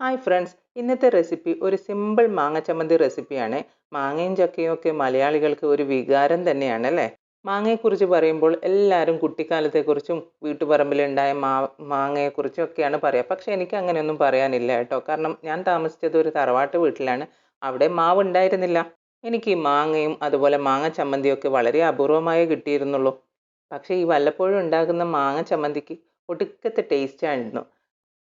Hi friends ഇന്നത്തെ recipe ഒരു simple മാങ്ങ ചമ്മന്തി റെസിപ്പിയാണ് മാങ്ങയും ചക്കയും ഒക്കെ മലയാളികൾക്ക് ഒരു വികാരം തന്നെയാണ് അല്ലേ? മാങ്ങയെക്കുറിച്ച് പറയുമ്പോൾ എല്ലാവരും കുട്ടിക്കാലത്തെക്കുറിച്ചും വീട്ടുപറമ്പിലുണ്ടായ മാ മാങ്ങയെക്കുറിച്ചും ഒക്കെയാണ് പറയുക പക്ഷേ എനിക്ക് അങ്ങനെയൊന്നും പറയാനില്ല കേട്ടോ. കാരണം ഞാൻ താമസിച്ചത് ഒരു തറവാട്ട് വീട്ടിലാണ്. അവിടെ മാവ് ഉണ്ടായിരുന്നില്ല എനിക്ക് ഈ മാങ്ങയും അതുപോലെ മാങ്ങ ചമ്മന്തിയൊക്കെ വളരെ അപൂർവമായേ കിട്ടിയിരുന്നുള്ളൂ. പക്ഷേ ഈ വല്ലപ്പോഴും ഉണ്ടാകുന്ന മാങ്ങ ചമ്മന്തിക്ക് ഒടുക്കത്തെ ടേസ്റ്റായിരുന്നു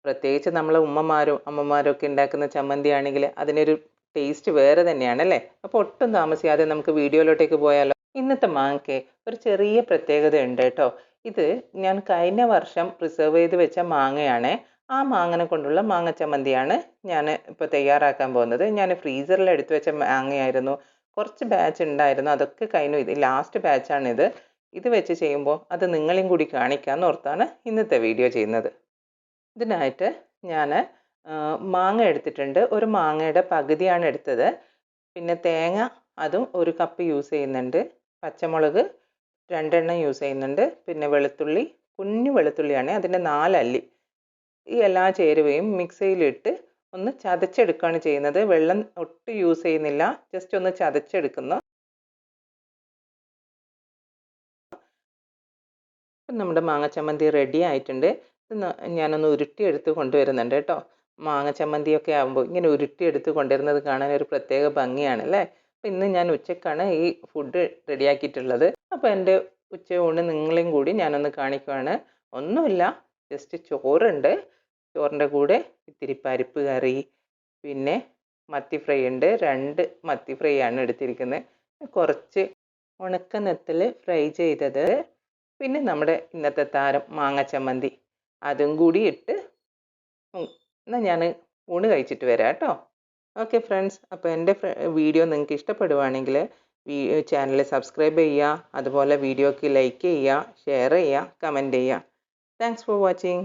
പ്രത്യേകിച്ച് നമ്മളെ ഉമ്മമാരും അമ്മമാരും ഒക്കെ ഉണ്ടാക്കുന്ന ചമ്മന്തി ആണെങ്കിൽ അതിനൊരു ടേസ്റ്റ് വേറെ തന്നെയാണ് അല്ലേ? അപ്പോൾ ഒട്ടും താമസിയാതെ നമുക്ക് വീഡിയോയിലോട്ടേക്ക് പോയാലോ? ഇന്നത്തെ മാങ്ങയ്ക്ക് ഒരു ചെറിയ പ്രത്യേകത ഉണ്ട് കേട്ടോ. ഇത് ഞാൻ കഴിഞ്ഞ വർഷം പ്രിസർവ് ചെയ്ത് വെച്ച മാങ്ങയാണ്. ആ മാങ്ങനെ കൊണ്ടുള്ള മാങ്ങ ചമ്മന്തിയാണ് ഞാൻ ഇപ്പോൾ തയ്യാറാക്കാൻ പോകുന്നത്. ഞാൻ ഫ്രീസറിൽ എടുത്തു വെച്ച മാങ്ങയായിരുന്നു. കുറച്ച് ബാച്ച് ഉണ്ടായിരുന്നു. അതൊക്കെ കഴിഞ്ഞു. ഇത് ലാസ്റ്റ് ബാച്ചാണിത് ഇത് വെച്ച് ചെയ്യുമ്പോൾ അത് നിങ്ങളെയും കൂടി കാണിക്കാമെന്ന് ഓർത്താണ് ഇന്നത്തെ വീഡിയോ ചെയ്യുന്നത്. ഇതിനായിട്ട് ഞാൻ മാങ്ങ എടുത്തിട്ടുണ്ട്. ഒരു മാങ്ങയുടെ പകുതിയാണ് എടുത്തത്. പിന്നെ തേങ്ങ അതും ഒരു കപ്പ് യൂസ് ചെയ്യുന്നുണ്ട്. പച്ചമുളക് രണ്ടെണ്ണം യൂസ് ചെയ്യുന്നുണ്ട്. പിന്നെ വെളുത്തുള്ളി കുഞ്ഞു വെളുത്തുള്ളിയാണ്. അതിന്റെ നാലല്ലി. ഈ എല്ലാ ചേരുവയും മിക്സിയിലിട്ട് ഒന്ന് ചതച്ചെടുക്കുകയാണ് ചെയ്യുന്നത്. വെള്ളം ഒട്ടും യൂസ് ചെയ്യുന്നില്ല. ജസ്റ്റ് ഒന്ന് ചതച്ചെടുക്കുന്നു. നമ്മുടെ മാങ്ങ ചമ്മന്തി റെഡി ആയിട്ടുണ്ട്. ഞാനൊന്ന് ഉരുട്ടിയെടുത്ത് കൊണ്ടുവരുന്നുണ്ട് കേട്ടോ. മാങ്ങ ചമ്മന്തിയൊക്കെ ആകുമ്പോൾ ഇങ്ങനെ ഉരുട്ടിയെടുത്ത് കൊണ്ടുവരുന്നത് കാണാൻ ഒരു പ്രത്യേക ഭംഗിയാണ് അല്ലേ? അപ്പോൾ ഇന്ന് ഞാൻ ഉച്ചക്കാണ് ഈ ഫുഡ് റെഡിയാക്കിയിട്ടുള്ളത്. അപ്പോൾ എന്റെ ഉച്ചയൂണ് നിങ്ങളെയും കൂടി ഞാനൊന്ന് കാണിക്കുവാണ്. ഒന്നുമില്ല ജസ്റ്റ് ചോറുണ്ട് ചോറിന്റെ കൂടെ ഇത്തിരി പരിപ്പ് കറി പിന്നെ മത്തി ഫ്രൈ ഉണ്ട്. രണ്ട് മത്തി ഫ്രൈ ആണ് എടുത്തിരിക്കുന്നത്. കുറച്ച് ഉണക്കനത്തിൽ ഫ്രൈ ചെയ്തത്. പിന്നെ നമ്മുടെ ഇന്നത്തെ താരം മാങ്ങ ചമ്മന്തി. അതും കൂടി ഇട്ട് എന്നാൽ ഞാൻ ഊണ് കഴിച്ചിട്ട് വരാം കേട്ടോ. Okay friends. അപ്പോൾ എന്റെ വീഡിയോ നിങ്ങൾക്ക് ഇഷ്ടപ്പെടുവാണെങ്കിൽ ചാനൽ സബ്സ്ക്രൈബ് ചെയ്യുക. അതുപോലെ വീഡിയോക്ക് ലൈക്ക് ചെയ്യുക ഷെയർ ചെയ്യുക കമന്റ് ചെയ്യുക. Thanks for watching.